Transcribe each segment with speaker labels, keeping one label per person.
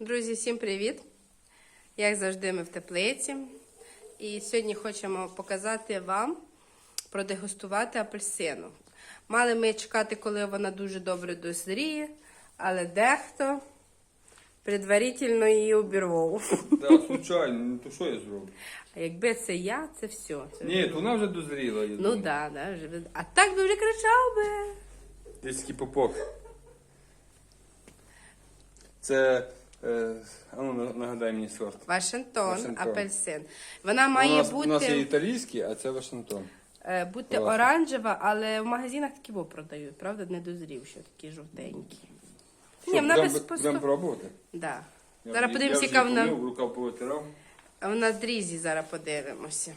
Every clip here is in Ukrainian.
Speaker 1: Друзі, всім привіт! Як завжди, ми в теплиці. І сьогодні хочемо показати вам продегустувати апельсину. Мали ми чекати, коли вона дуже добре дозріє, але дехто предварительно її обірвав.
Speaker 2: Так, случайно, ну то що я зроблю?
Speaker 1: А якби це я, це все. Це
Speaker 2: Ні, то вона вже дозріла. Я
Speaker 1: Ну
Speaker 2: думаю.
Speaker 1: так, да, да, вже... а так би вже кричав би.
Speaker 2: Десь такий попок. Це, е, а ну нагадай мені сорт.
Speaker 1: Вашингтон,
Speaker 2: Вашингтон.
Speaker 1: апельсин. Вона має
Speaker 2: у, нас,
Speaker 1: бути.
Speaker 2: у нас є італійський, а це Вашингтон.
Speaker 1: Е, Бути
Speaker 2: Класно.
Speaker 1: оранжева, але в магазинах такі во продають, правда? Не дозрів, що такі жовтенькі.
Speaker 2: Що,
Speaker 1: Ні, вона
Speaker 2: будемо-
Speaker 1: без
Speaker 2: Будемо
Speaker 1: посту.
Speaker 2: пробувати?
Speaker 1: Да.
Speaker 2: Я
Speaker 1: Зараз
Speaker 2: вже-
Speaker 1: подивимося,
Speaker 2: я вже
Speaker 1: яка вона
Speaker 2: помив, рукав повитирав.
Speaker 1: а в надрізі зараз подивимося.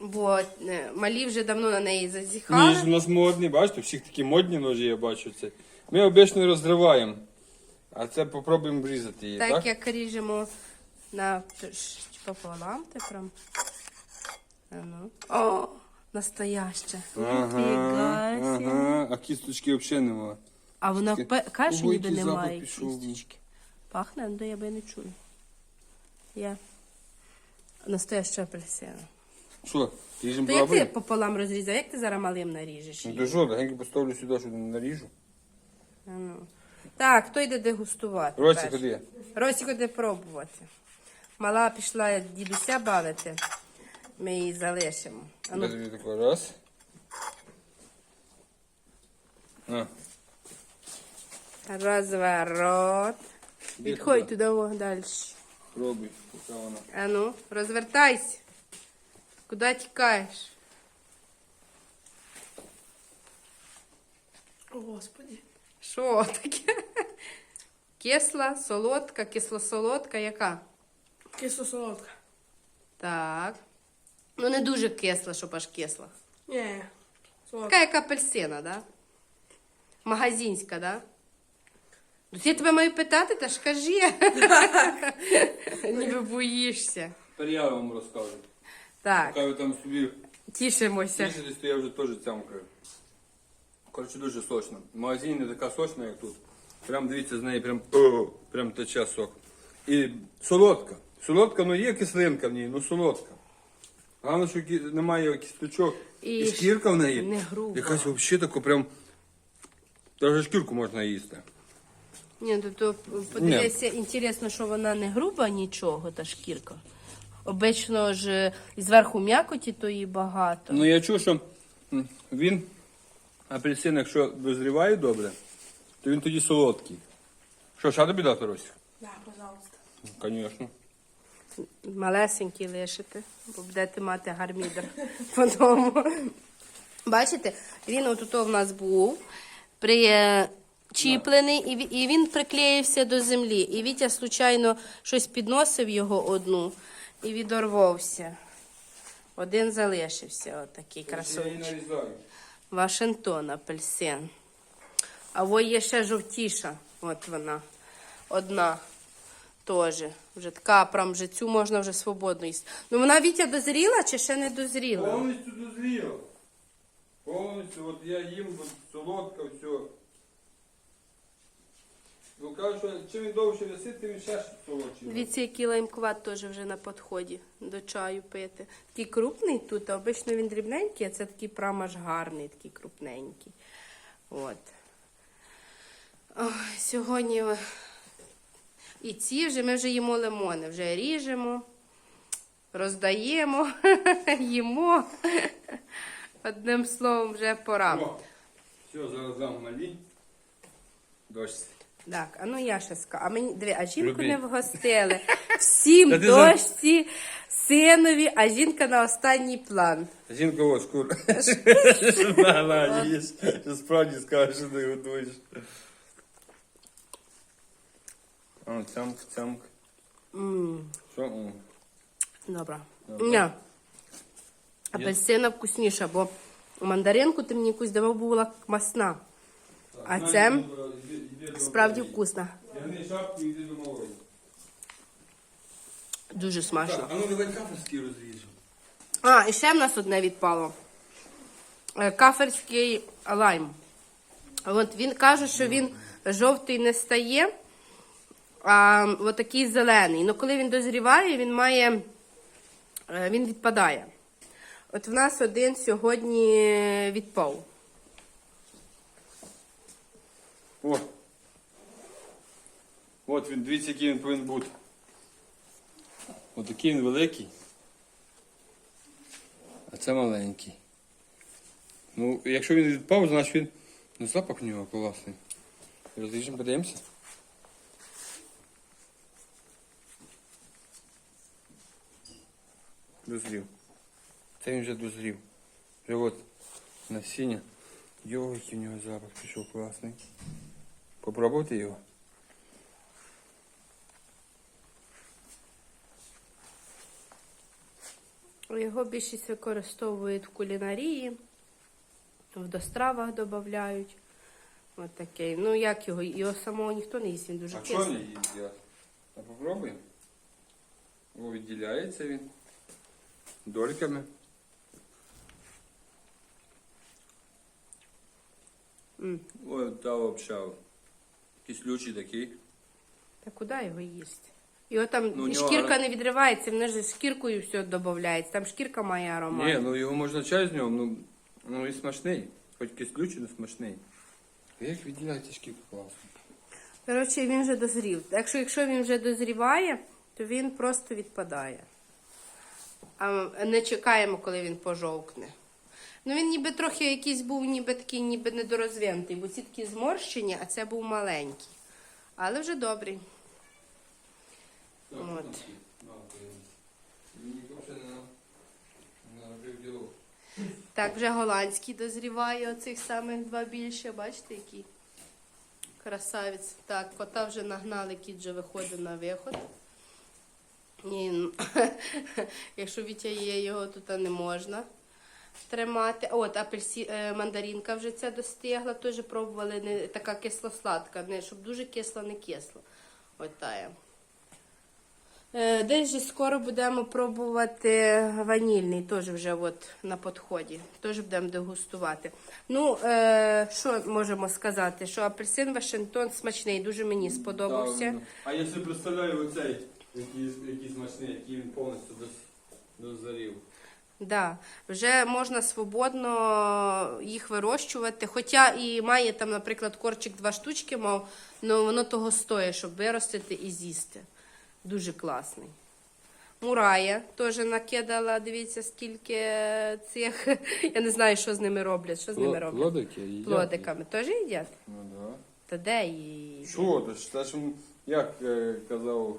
Speaker 1: Бо е, малі вже давно на неї
Speaker 2: Ніж у нас модний, бачите, всіх такі модні ножі, я бачу це. Ми обично розриваємо, а це попробуємо врізати її,
Speaker 1: Так,
Speaker 2: так?
Speaker 1: як ріжемо на пополам, ти прям. А ну. О, настояще.
Speaker 2: Ага, ага, а кісточки взагалі немає.
Speaker 1: А вона
Speaker 2: Таке,
Speaker 1: пе- каже,
Speaker 2: ого,
Speaker 1: ніби немає кісточки. Пахне, ну я би не чую. Є. Настояща апельсина.
Speaker 2: Що, ріжемо
Speaker 1: То як ти
Speaker 2: пробуємо?
Speaker 1: пополам розрізав, як ти зараз малим наріжеш?
Speaker 2: Ну
Speaker 1: її?
Speaker 2: що, легенько поставлю сюди, щоб не наріжу.
Speaker 1: А ну. Так, хто йде дегустувати?
Speaker 2: Росі,
Speaker 1: перший?
Speaker 2: ходи.
Speaker 1: Росі йде пробувати. Мала пішла дідуся бавити. Ми її залишимо. А
Speaker 2: Дай
Speaker 1: ну,
Speaker 2: тобі тако, раз. На.
Speaker 1: розворот.
Speaker 2: Іди
Speaker 1: Відходь
Speaker 2: туди.
Speaker 1: о, далі.
Speaker 2: Пробуй, яка вона.
Speaker 1: А ну, розвертайся. Куди тікаєш?
Speaker 3: О, Господи.
Speaker 1: Що таке? Кисла, солодка, кисло-солодка, яка?
Speaker 3: Кисло солодка.
Speaker 1: Так. Ну, не дуже кисла, щоб аж кисла.
Speaker 3: Ні.
Speaker 1: Така як апельсина, да? Магазинська, да? Ну, я тебе маю питати, та ж кажи. Ніби боїшся.
Speaker 2: Тепер я вам розкажу.
Speaker 1: Так,
Speaker 2: Поки ви там собі
Speaker 1: тішимося.
Speaker 2: тішитесь, то я вже теж цямкаю. Коротше, дуже сочно. В магазині не така сочна, як тут. Прям дивіться, з неї прям, прям тече сок. І солодка. Солодка, ну є кислинка в ній, ну солодка. Головне, що кі- немає кісточок.
Speaker 1: І
Speaker 2: І, шкірка в неї.
Speaker 1: не груба.
Speaker 2: Якась взагалі тако прям. Навіть шкірку можна їсти.
Speaker 1: Ні, то, то подивися, інтересно, що вона не груба нічого, та шкірка. Обично ж і зверху м'якоті, то її багато.
Speaker 2: Ну я чув, що м, він, апельсин, якщо дозріває добре, то він тоді солодкий. Що, ще тобі дати Росі?
Speaker 3: Да, пожалуйста.
Speaker 2: Звісно.
Speaker 1: Малесенький лишити, бо будете мати гармідер по дому. Бачите, він отут в нас був причіплений, і він приклеївся до землі. І Вітя, случайно, щось підносив його одну і відорвався. Один залишився, отакий красивий. Вашингтон апельсин. А во є ще жовтіша. От вона. Одна. Теж. Вже така, прям вже цю можна вже свободно їсти. Ну вона Вітя дозріла чи ще не дозріла?
Speaker 2: Повністю дозріла. Повністю, от я їм, солодка, все. Ну кажуть, що чим він довше висить, тим він ще солодший.
Speaker 1: Дивіться, який лаймкват теж вже на підході до чаю пити. Такий крупний тут, а обично він дрібненький, а це такий прям аж гарний, такий крупненький. От. Ой, сьогодні і ці вже ми вже їмо лимони, вже ріжемо, роздаємо, їмо. Одним словом, вже пора.
Speaker 2: О, все, зараз дам малі. Дощ.
Speaker 1: Так, а ну я ще скажу. А мені диви, а жінку
Speaker 2: Люби.
Speaker 1: не вгостили. Всім
Speaker 2: Та ти за-
Speaker 1: дочці, синові, а жінка на останній план.
Speaker 2: Жінка ось кур. На, на, їж. Що справді скажеш, що ти готуєш. А, цямк, цямк. Що? М.
Speaker 1: Добре. Ні. Апельсина вкусніша, бо мандаринку ти мені якусь давав була масна. А це справді
Speaker 2: йди до малої.
Speaker 1: Дуже смачно.
Speaker 2: А ну давай кафеський розріжемо.
Speaker 1: А, і ще в нас одне відпало. Е, Каферський лайм. От він каже, що він жовтий не стає, А отакий зелений. Ну, коли він дозріває, він має. е, Він відпадає. От в нас один сьогодні відпав.
Speaker 2: О. От він, дивіться, який він повинен бути. От такий він великий. А це маленький. Ну, якщо він відпав, значить він. Ну, запах у нього класний. Розріжемо, подивимося. Дозрів. Це він вже дозрів. Вже от насіння. Його, у нього запах пішов класний. Попробуйте його.
Speaker 1: Його більшість використовують в кулінарії, в достравах додають. От такий. Ну як його? Його самого ніхто не їсть, він дуже
Speaker 2: А чого не
Speaker 1: кислий.
Speaker 2: їдять? А попробуємо. О, відділяється він. Дольками.
Speaker 1: М.
Speaker 2: Ой, та общав. Кислючий такий.
Speaker 1: Та куди його їсти? Його там
Speaker 2: Ну, у нього
Speaker 1: шкірка
Speaker 2: аро-
Speaker 1: не відривається, вони ж з шкіркою все додається. Там шкірка має аромат.
Speaker 2: Ні, ну його можна чай з нього, ну, ну і смачний. Хоч кислючий, але смачний. А як відділяється шкірка класно?
Speaker 1: Коротше, він вже дозрів. Якщо, якщо він вже дозріває, то він просто відпадає. А не чекаємо, коли він пожовкне. Ну він ніби трохи якийсь був, ніби такий, ніби недорозвинутий, бо ці такі зморщені, а це був маленький. Але вже добрий. От. Так, вже голландський дозріває, оцих самих два більше. Бачите, який красавець. Так, кота вже нагнали, кіт вже виходить на виход. І, ну, якщо Вітя є, його тут не можна тримати. От, апельсі, е, мандаринка вже ця достигла, теж пробували не така кисло-сладка, не, щоб дуже кисло, не кисло. От тая. Е, Десь же скоро будемо пробувати ванільний, теж вже от на підході. Теж будемо дегустувати. Ну, е, що можемо сказати? Що апельсин Вашингтон смачний, дуже мені сподобався.
Speaker 2: А я собі представляю оцей, який, який смачний, який він повністю дозарів.
Speaker 1: Да, вже можна свободно їх вирощувати. Хоча і має там, наприклад, корчик два штучки мав, але воно того стоїть, щоб виростити і з'їсти. Дуже класний. Мурая теж накидала, дивіться, скільки цих. Я не знаю, що з ними роблять. Що з ними роблять?
Speaker 2: Плодики їдять.
Speaker 1: Плодиками. Теж їдять?
Speaker 2: Ну да.
Speaker 1: Та де її?
Speaker 2: Що ж? Ж як е, казав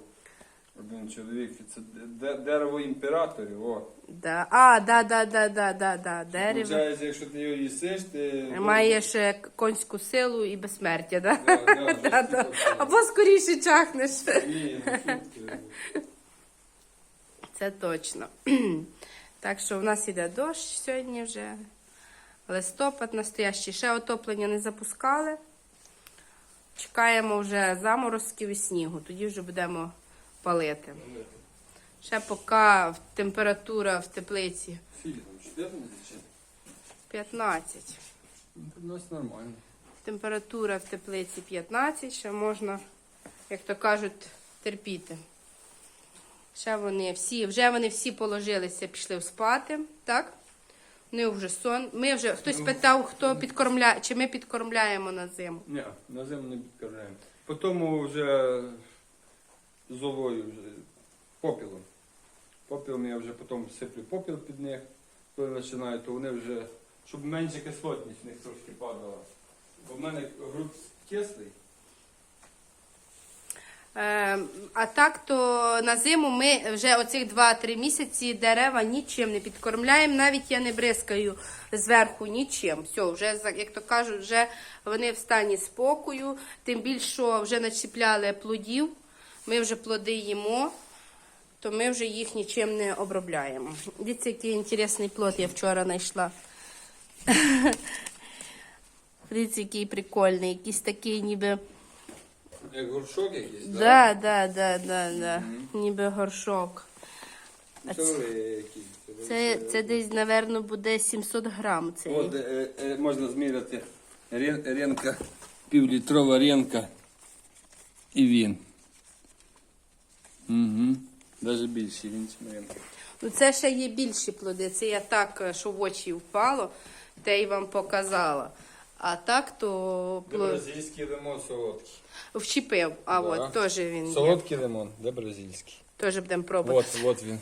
Speaker 2: один чоловік, це де- дерево імператорів. О.
Speaker 1: Да. А, да, да, да, да, да, да. Дерево.
Speaker 2: Получається, якщо ти його їсиш, ти
Speaker 1: Маєш е, конську силу і безсмертя, да?
Speaker 2: Да, да,
Speaker 1: Да, да. Або скоріше чахнеш.
Speaker 2: Ні, ну.
Speaker 1: Це точно. Так що в нас іде дощ сьогодні вже. Листопад настоящий. Ще отоплення не запускали. Чекаємо вже заморозків і снігу. Тоді вже будемо палити. Ще поки температура в теплиці
Speaker 2: Скільки там, 14 чи?
Speaker 1: 15.
Speaker 2: Ну, У нас нормально.
Speaker 1: Температура в теплиці 15, ще можна, як то кажуть, терпіти. Ще вони всі, вже вони всі положилися, пішли спати, так? Вони вже сон. Ми вже хтось питав, хто підкормляє, чи ми підкормляємо на зиму.
Speaker 2: Ні, на зиму не підкармляємо. Потім вже золою, попілом. Попілом я вже потім сиплю попіл під них, коли починаю, то вони вже, щоб менше кислотність в них трошки падала. Бо в мене груд кислий.
Speaker 1: Е, а так то на зиму ми вже оцих 2-3 місяці дерева нічим не підкормляємо, навіть я не бризкаю зверху нічим. Все, вже як то кажуть, вже вони в стані спокою. Тим більше, вже начіпляли плодів, ми вже плоди їмо, то ми вже їх нічим не обробляємо. Дивіться, який інтересний плод я вчора знайшла. Дивіться, який прикольний, якийсь такий ніби.
Speaker 2: Як горшок якийсь,
Speaker 1: Да, да, да, да, да. Ніби горшок. А
Speaker 2: Це
Speaker 1: це, це, це десь, напевно, буде 700 грам. Цей.
Speaker 2: От е, е, можна зміряти рен- ренка, півлітрова ренка і він. Угу. Навіть більший він чим.
Speaker 1: Ну, це ще є більші плоди. Це я так, е, що в очі впало, те й вам показала. А так то плод...
Speaker 2: Бразильський лимон солодкий.
Speaker 1: вчепив. А
Speaker 2: Да.
Speaker 1: от теж він є.
Speaker 2: Солодкий лимон, де бразильський?
Speaker 1: Теж будемо пробувати.
Speaker 2: От, от він.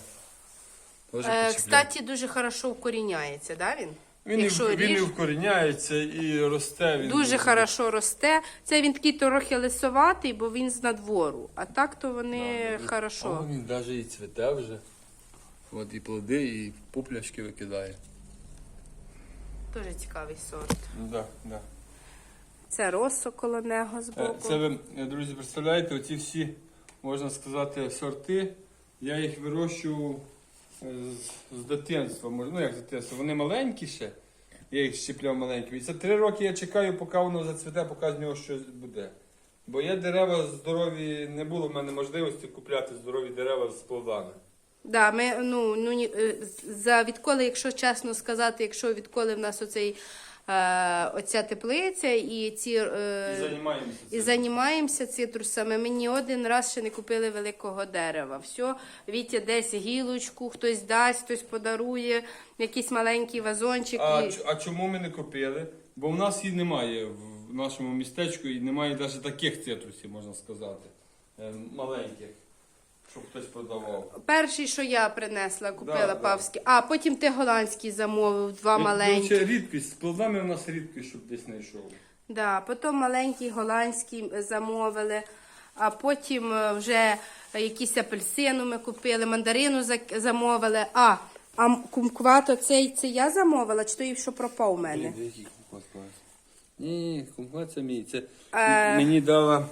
Speaker 1: Е, кстати, дуже хорошо вкоріняється, да, він?
Speaker 2: Він, і,
Speaker 1: Якщо
Speaker 2: в- він і вкоріняється і росте. Він
Speaker 1: дуже хорошо росте. Це він такий трохи лисоватий, бо він з надвору. А так то вони
Speaker 2: О,
Speaker 1: хорошо.
Speaker 2: він навіть і цвіте вже. От і плоди, і пупляшки викидає.
Speaker 1: Дуже цікавий сорт.
Speaker 2: Да, да.
Speaker 1: Це росо коло нього
Speaker 2: Е,
Speaker 1: збоку.
Speaker 2: Це ви, е, друзі, представляєте, оці всі, можна сказати, сорти. Я їх вирощую е, з, з дитинства. Ну як з дитинства, вони маленькі ще. Я їх щепляв маленькими. І це три роки я чекаю, поки воно зацвіте, поки з нього щось буде. Бо є дерева здорові, не було в мене можливості купляти здорові дерева з плодами.
Speaker 1: Да, ми, ну, ну, е, за відколи, якщо чесно сказати, якщо відколи в нас оцей, е, оця теплиця і ці.
Speaker 2: І
Speaker 1: Е,
Speaker 2: займаємося
Speaker 1: і
Speaker 2: цим.
Speaker 1: займаємося цитрусами. Ми ні один раз ще не купили великого дерева. Все, Вітя десь гілочку, хтось дасть, хтось подарує, якийсь маленький вазончик.
Speaker 2: А,
Speaker 1: і...
Speaker 2: ч- а чому ми не купили? Бо в нас її немає в нашому містечку і немає навіть таких цитрусів, можна сказати. е, Маленьких, щоб хтось продавав.
Speaker 1: Перший, що я принесла, купила
Speaker 2: Да, да.
Speaker 1: павський. А потім ти голландський замовив, два
Speaker 2: Це,
Speaker 1: маленькі.
Speaker 2: коротше, рідкість. З плодами у нас рідкість, щоб десь знайшов.
Speaker 1: Да, потім маленький голландський замовили, а потім е, вже якісь апельсину ми купили, мандарину зак- замовили. А, а м- кумквато цей це я замовила, чи той, що пропав у мене?
Speaker 2: Ні, кумплат це мій. Це
Speaker 1: Е.
Speaker 2: мені дала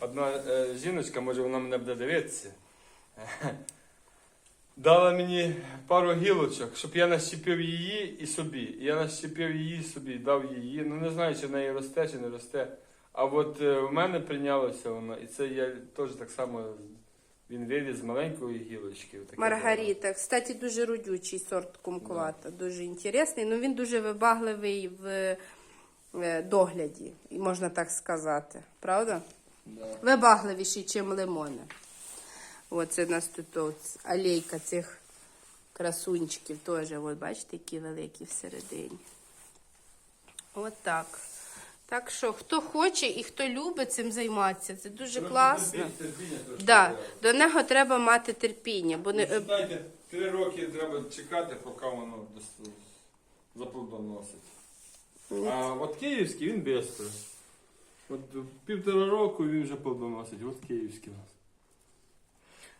Speaker 2: одна е, жіночка, може вона мене буде дивитися. Дала мені пару гілочок, щоб я нащепив її і собі. Я нащепив її собі, дав її. Ну не знаю, чи в неї росте, чи не росте. А от е, в мене прийнялося воно, і це я теж так само він виріс з маленької гілочки. отаке
Speaker 1: Маргарита. Кстати, дуже родючий сорт кумквата, дуже інтересний. Ну він дуже вибагливий в е, догляді, і можна так сказати. Правда?
Speaker 2: Да.
Speaker 1: Вибагливіший, ніж лимони. Оце у нас тут от алейка цих красунчиків теж. От бачите, які великі всередині. От так. Так що, хто хоче і хто любить цим займатися, це дуже
Speaker 2: Трохи
Speaker 1: класно.
Speaker 2: терпіння- терпіння трошки
Speaker 1: Да, до нього треба мати терпіння, бо не,
Speaker 2: Ну, Читайте, три роки треба чекати, поки воно заплодоносить. А от київський він швидко. От півтора року він вже плодоносить. От київський у нас.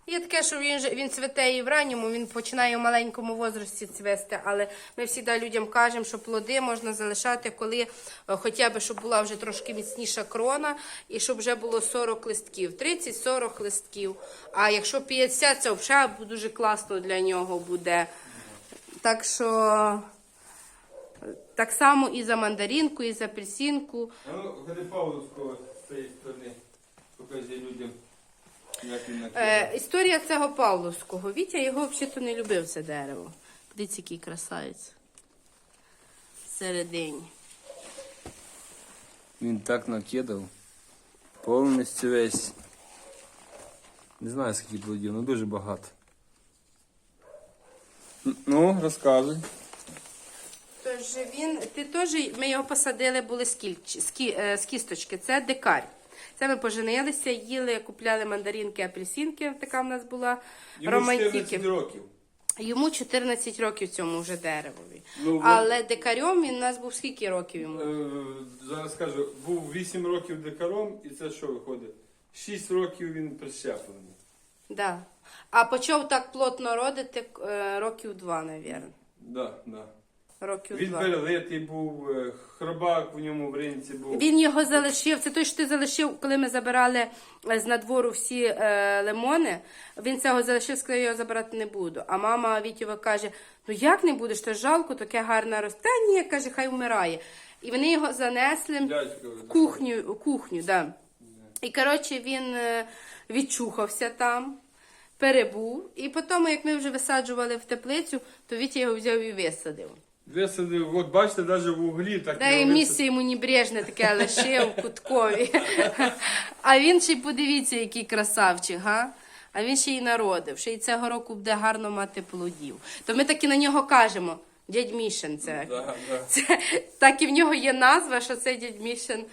Speaker 1: Є таке, що він він цвете і в ранньому, він починає в маленькому возрасті цвести, але ми завжди людям кажемо, що плоди можна залишати, коли е, хоча б щоб була вже трошки міцніша крона, і щоб вже було 40 листків, 30-40 листків. А якщо 50, це взагалі дуже класно для нього буде. Так що так само і за мандаринку, і за апельсинку.
Speaker 2: А ну, ходи Павловського з цієї сторони. Покажи людям, як він накидав.
Speaker 1: Е, історія цього Павловського. Вітя його взагалі не любив це дерево. Дивіться, який красавець. Всередині.
Speaker 2: Він так накидав. Повністю весь. Не знаю, скільки плодів, ну дуже багато. Ну, розказуй.
Speaker 1: Тож він, ти теж, ми його посадили, були з, кіль, з, кі- е, з кісточки. Це дикарь. Це ми поженилися, їли, купляли мандаринки, апельсинки. Така в нас була
Speaker 2: Йому 14
Speaker 1: романтики.
Speaker 2: років.
Speaker 1: Йому 14 років цьому вже деревові.
Speaker 2: Ну,
Speaker 1: Але дикарем він у нас був скільки років йому?
Speaker 2: Е, Зараз скажу, був 8 років дикаром, і це що виходить? 6 років він прищеплений.
Speaker 1: Да. А почав так плотно родити е, років два, мабуть.
Speaker 2: Да, да.
Speaker 1: Років
Speaker 2: Він
Speaker 1: два.
Speaker 2: перелитий був, е, хробак в ньому в ринці був.
Speaker 1: Він його залишив. Це той, що ти залишив, коли ми забирали е, з надвору всі е, лимони. Він цього залишив, сказав, я його забирати не буду. А мама Вітєва каже: ну як не будеш, то жалко, таке гарне росте. Та ні, каже, хай вмирає. І вони його занесли
Speaker 2: Дядько,
Speaker 1: в кухню, у кухню, да. І коротше він е, відчухався там, перебув. І потім, як ми вже висаджували в теплицю, то Вітя його взяв і висадив.
Speaker 2: Висадив, от бачите, навіть в углі так
Speaker 1: Да, і місце йому небрежне таке лишив куткові. А він ще й подивіться, який красавчик, га? А він ще й народив, ще й цього року буде гарно мати плодів. То ми таки на нього кажемо. Дядь Мішин, це,
Speaker 2: Да, да.
Speaker 1: це так і в нього є назва, що це дядь Мішин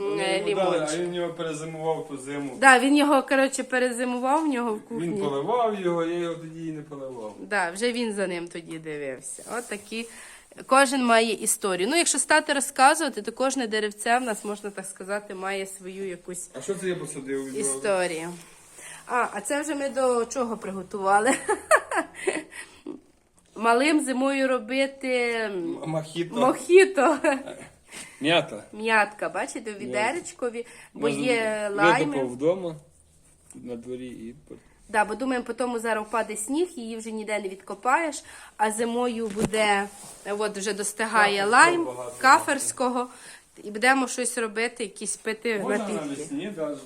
Speaker 1: е, лімончик.
Speaker 2: А він його перезимував ту зиму.
Speaker 1: Да, він його, коротше, перезимував в нього в кухні.
Speaker 2: Він поливав його, я його тоді і не поливав.
Speaker 1: Да, вже він за ним тоді дивився. От такі. Кожен має історію. Ну, якщо стати розказувати, то кожне деревце в нас, можна так сказати, має свою якусь
Speaker 2: А що це я посадив?
Speaker 1: історію. А, а це вже ми до чого приготували? Малим зимою робити
Speaker 2: Мохіто.
Speaker 1: мохіто.
Speaker 2: М'ята.
Speaker 1: М'ятка, бачите, в відеречкові, бо є лайми.
Speaker 2: вдома на дворі і
Speaker 1: Да, бо думаємо, по тому зараз впаде сніг, її вже ніде не відкопаєш, а зимою буде, от вже достигає
Speaker 2: Каферського
Speaker 1: лайм,
Speaker 2: багато.
Speaker 1: каферського, і будемо щось робити, якісь пити
Speaker 2: Можна
Speaker 1: напітки.
Speaker 2: навесні навіть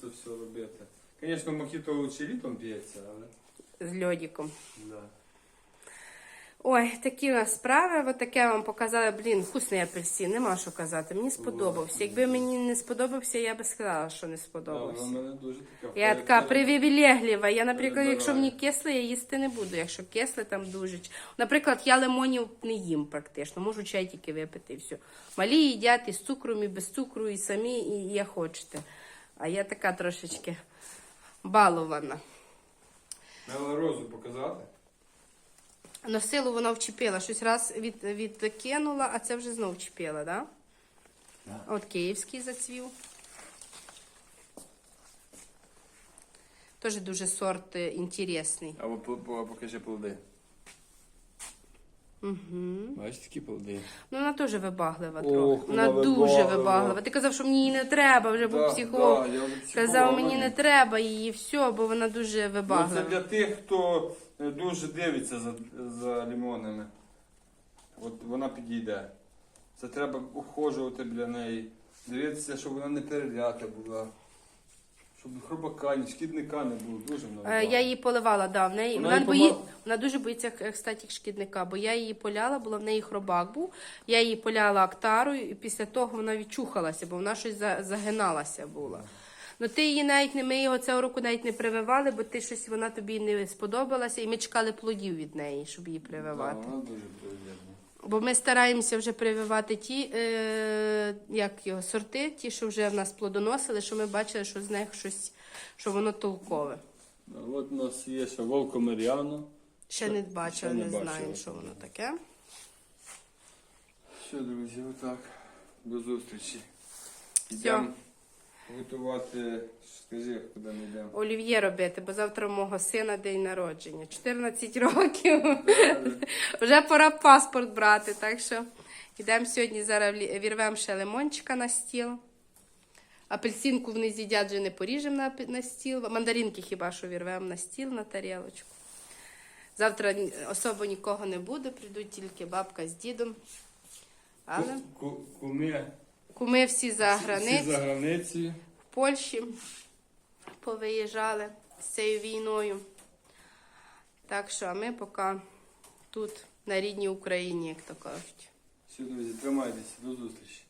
Speaker 2: це все робити. Звісно, мохіто лучше літом п'ється, але.
Speaker 1: з льодиком.
Speaker 2: Да.
Speaker 1: Ой, такі у нас справи. От таке вам показала. Блін, вкусний апельсин, нема що казати. Мені сподобався. Якби мені не сподобався, я би сказала, що не сподобався. Я така привілегліва. Я, наприклад, якщо мені кисле, я їсти не буду. Якщо кисле, там дуже. Наприклад, я лимонів не їм практично. Можу чай тільки випити і все. Малі їдять і з цукром, і без цукру, і самі, і як хочете. А я така трошечки балована.
Speaker 2: Розу показати.
Speaker 1: На силу вона вчепила. Щось раз від, відкинула, а це вже знов вчепила, да? От київський зацвів. Теж дуже сорт е, інтересний.
Speaker 2: Або по- по- покажи плоди.
Speaker 1: Угу.
Speaker 2: Бачиш такі плоди.
Speaker 1: Ну, вона теж вибаглива
Speaker 2: Ох,
Speaker 1: трохи. Вона,
Speaker 2: вона
Speaker 1: дуже
Speaker 2: вибаглива.
Speaker 1: вибаглива. Ти казав, що мені її не треба, вже був
Speaker 2: Да,
Speaker 1: психолог.
Speaker 2: да,
Speaker 1: Казав, мені не треба її, все, бо вона дуже
Speaker 2: Ну, це для тих, хто дуже дивиться за, за лимонами. От вона підійде. Це треба ухожувати біля неї, дивитися, щоб вона не перелята була. Щоб хробака, ні шкідника не було. Дуже много.
Speaker 1: Е, Я її поливала, да, в неї.
Speaker 2: Вона
Speaker 1: Вона, бої...
Speaker 2: пома-
Speaker 1: вона дуже боїться е, кстати, шкідника, бо я її поляла, була в неї хробак був. Я її поляла актарою, і після того вона відчухалася, бо вона щось загиналася була. Ну ти її навіть не ми його цього року навіть не прививали, бо ти щось вона тобі не сподобалася, і ми чекали плодів від неї, щоб її прививати.
Speaker 2: вона дуже приємна.
Speaker 1: Бо ми стараємося вже прививати ті, е, як його, сорти, ті, що вже в нас плодоносили, що ми бачили, що з них щось, що воно толкове.
Speaker 2: А От у нас є ще Волкомеріано.
Speaker 1: Ще не бачила,
Speaker 2: ще не
Speaker 1: не, знаю, що воно таке.
Speaker 2: Все, друзі, отак. До зустрічі. Йдемо готувати. Скажи, куди ми йдемо.
Speaker 1: Олів'є робити, бо завтра у мого сина день народження. 14 років. Вже пора паспорт брати. Так що йдемо сьогодні, зараз вірвемо ще лимончика на стіл. Апельсинку вони з'їдять, вже не поріжемо на, на стіл. Мандаринки хіба що вірвемо на стіл на тарілочку. Завтра особо нікого не буде, прийдуть тільки бабка з дідом. Але
Speaker 2: Ку- Куми
Speaker 1: куми всі за
Speaker 2: всі за границею.
Speaker 1: в Польщі повиїжджали з цією війною. Так що а ми поки тут, на рідній Україні, як то кажуть.
Speaker 2: Все, друзі, тримайтеся, до зустрічі.